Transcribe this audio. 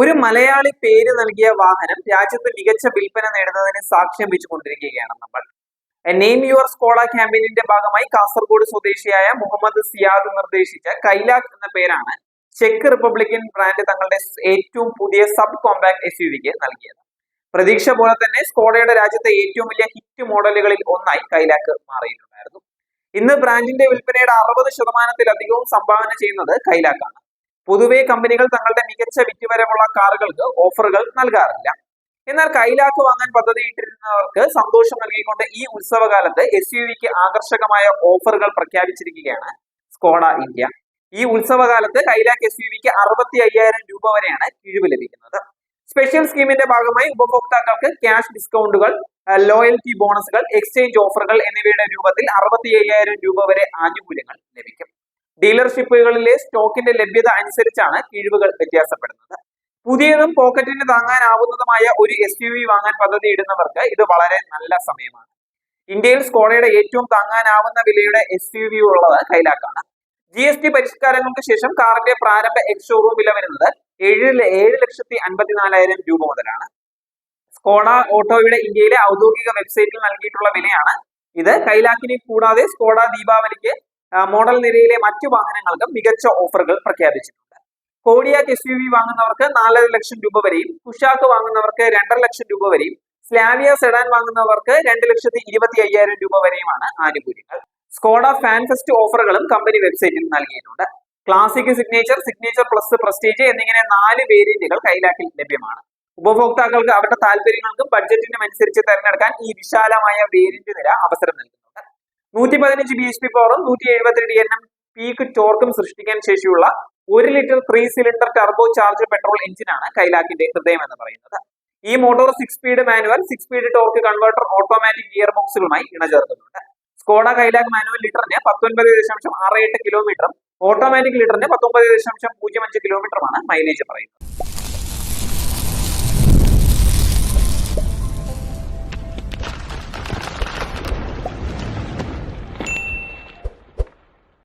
ഒരു മലയാളി പേര് നൽകിയ വാഹനം രാജ്യത്ത് മികച്ച വിൽപ്പന നേടുന്നതിന് സാക്ഷ്യം വെച്ചുകൊണ്ടിരിക്കുകയാണ് നമ്മൾ. നെയിം യുവർ സ്കോള ക്യാമ്പയിനിന്റെ ഭാഗമായി കാസർഗോഡ് സ്വദേശിയായ മുഹമ്മദ് സിയാദ് നിർദ്ദേശിച്ച കൈലാക് എന്ന പേരാണ് ചെക്ക് റിപ്പബ്ലിക്കൻ ബ്രാൻഡ് തങ്ങളുടെ ഏറ്റവും പുതിയ സബ് കോമ്പാക്ട് എസ് യു വിക്ക് നൽകിയത്. പ്രതീക്ഷ പോലെ തന്നെ സ്കോഡയുടെ രാജ്യത്തെ ഏറ്റവും വലിയ ഹിറ്റ് മോഡലുകളിൽ ഒന്നായി കൈലാക്ക് മാറിയിട്ടുണ്ടായിരുന്നു. ഇന്ന് ബ്രാൻഡിന്റെ വിൽപ്പനയുടെ അറുപത് ശതമാനത്തിലധികവും സംഭാവന ചെയ്യുന്നത് കൈലാക്കാണ് പൊതുവെ കമ്പനികൾ തങ്ങളുടെ മികച്ച വിറ്റുവരവുള്ള കാറുകൾക്ക് ഓഫറുകൾ നൽകാറില്ല. എന്നാൽ കൈലാക്ക് വാങ്ങാൻ പദ്ധതി ഇട്ടിരുന്നവർക്ക് സന്തോഷം നൽകിക്കൊണ്ട് ഈ ഉത്സവകാലത്ത് എസ് യു വിക്ക് ആകർഷകമായ ഓഫറുകൾ പ്രഖ്യാപിച്ചിരിക്കുകയാണ് സ്കോഡ ഇന്ത്യ ഈ ഉത്സവകാലത്ത് കൈലാക്ക് എസ് യു വിക്ക് അറുപത്തി അയ്യായിരം രൂപ വരെയാണ് കിഴിവ് ലഭിക്കുന്നത്. സ്പെഷ്യൽ സ്കീമിന്റെ ഭാഗമായി ഉപഭോക്താക്കൾക്ക് ക്യാഷ് ഡിസ്കൗണ്ടുകൾ ലോയൽറ്റി ബോണസുകൾ എക്സ്ചേഞ്ച് ഓഫറുകൾ എന്നിവയുടെ രൂപത്തിൽ അറുപത്തി അയ്യായിരം രൂപ വരെ ആനുകൂല്യങ്ങൾ ലഭിക്കും. ഡീലർഷിപ്പുകളിലെ സ്റ്റോക്കിന്റെ ലഭ്യത അനുസരിച്ചാണ് കിഴിവുകൾ വ്യത്യാസപ്പെടുന്നത്. പുതിയതും പോക്കറ്റിന് താങ്ങാനാവുന്നതുമായ ഒരു എസ് യു വി വാങ്ങാൻ പദ്ധതി ഇടുന്നവർക്ക് ഇത് വളരെ നല്ല സമയമാണ്. ഇന്ത്യയിൽ സ്കോഡയുടെ ഏറ്റവും താങ്ങാനാവുന്ന വിലയുടെ എസ് യു വി ഉള്ളത് കൈലാക്കാണ് ജി എസ് ടി പരിഷ്കാരങ്ങൾക്ക് ശേഷം കാറിന്റെ പ്രാരംഭ എക്സ് ഷോറൂം വില വരുന്നത് ഏഴ് ഏഴ് ലക്ഷത്തി അൻപത്തിനാലായിരം രൂപ മുതലാണ്. സ്കോഡ ഓട്ടോയുടെ ഇന്ത്യയിലെ ഔദ്യോഗിക വെബ്സൈറ്റിൽ നൽകിയിട്ടുള്ള വിലയാണ് ഇത്. കൈലാക്കിനെ കൂടാതെ സ്കോഡ ദീപാവലിക്ക് മോഡൽ നിരയിലെ മറ്റു വാഹനങ്ങൾക്കും മികച്ച ഓഫറുകൾ പ്രഖ്യാപിച്ചിട്ടുണ്ട്. കോഡിയാക്ക് എസ് യു വി വാങ്ങുന്നവർക്ക് നാലര ലക്ഷം രൂപ വരെയും കുഷാക്ക് വാങ്ങുന്നവർക്ക് രണ്ടര ലക്ഷം രൂപ വരെയും സ്ലാവിയ സെഡാൻ വാങ്ങുന്നവർക്ക് രണ്ട് ലക്ഷത്തി ഇരുപത്തി അയ്യായിരം രൂപ വരെയുമാണ് ആനുകൂല്യങ്ങൾ. സ്കോഡ ഫാൻ ഫെസ്റ്റ് ഓഫറുകളും കമ്പനി വെബ്സൈറ്റിൽ നൽകിയിട്ടുണ്ട്. Classic signature signature plus prestige എന്നിങ്ങനെ നാല് വേരിയന്റുകൾ കൈലാക്കിൽ ലഭ്യമാണ്. ഉപഭോക്താക്കൾക്ക് അവരുടെ താല്പര്യങ്ങൾക്കും ബഡ്ജറ്റിനും അനുസരിച്ച് തിരഞ്ഞെടുക്കാൻ ഈ വിശാലമായ വേരിയന്റ് നിര അവസരം നൽകുന്നുണ്ട് നൂറ്റി പതിനഞ്ച് ബി എച്ച് പി പവറും നൂറ്റി എഴുപത്തിരണ്ട് എൻ എം പീക്ക് ടോർക്കും സൃഷ്ടിക്കാൻ ശേഷിയുള്ള ഒരു litre three cylinder turbo charge petrol എഞ്ചിനാണ് കൈലാക്കിന്റെ ഹൃദയം എന്ന് പറയുന്നത്. ഈ motor six speed manual six speed torque converter automatic gear ബോക്സുകളുമായി ഇണചേർക്കുന്നുണ്ട്. സ്കോഡ കൈലാക് മാനുവൽ ലിറ്ററിന് പത്തൊൻപത് ദശാംശം ആറ് എട്ട് കിലോമീറ്ററും ഓട്ടോമാറ്റിക് ലിറ്ററിന് പത്തൊമ്പത് ദശാംശം പൂജ്യം അഞ്ച് കിലോമീറ്ററുമാണ് മൈലേജ് പറയുന്നത്.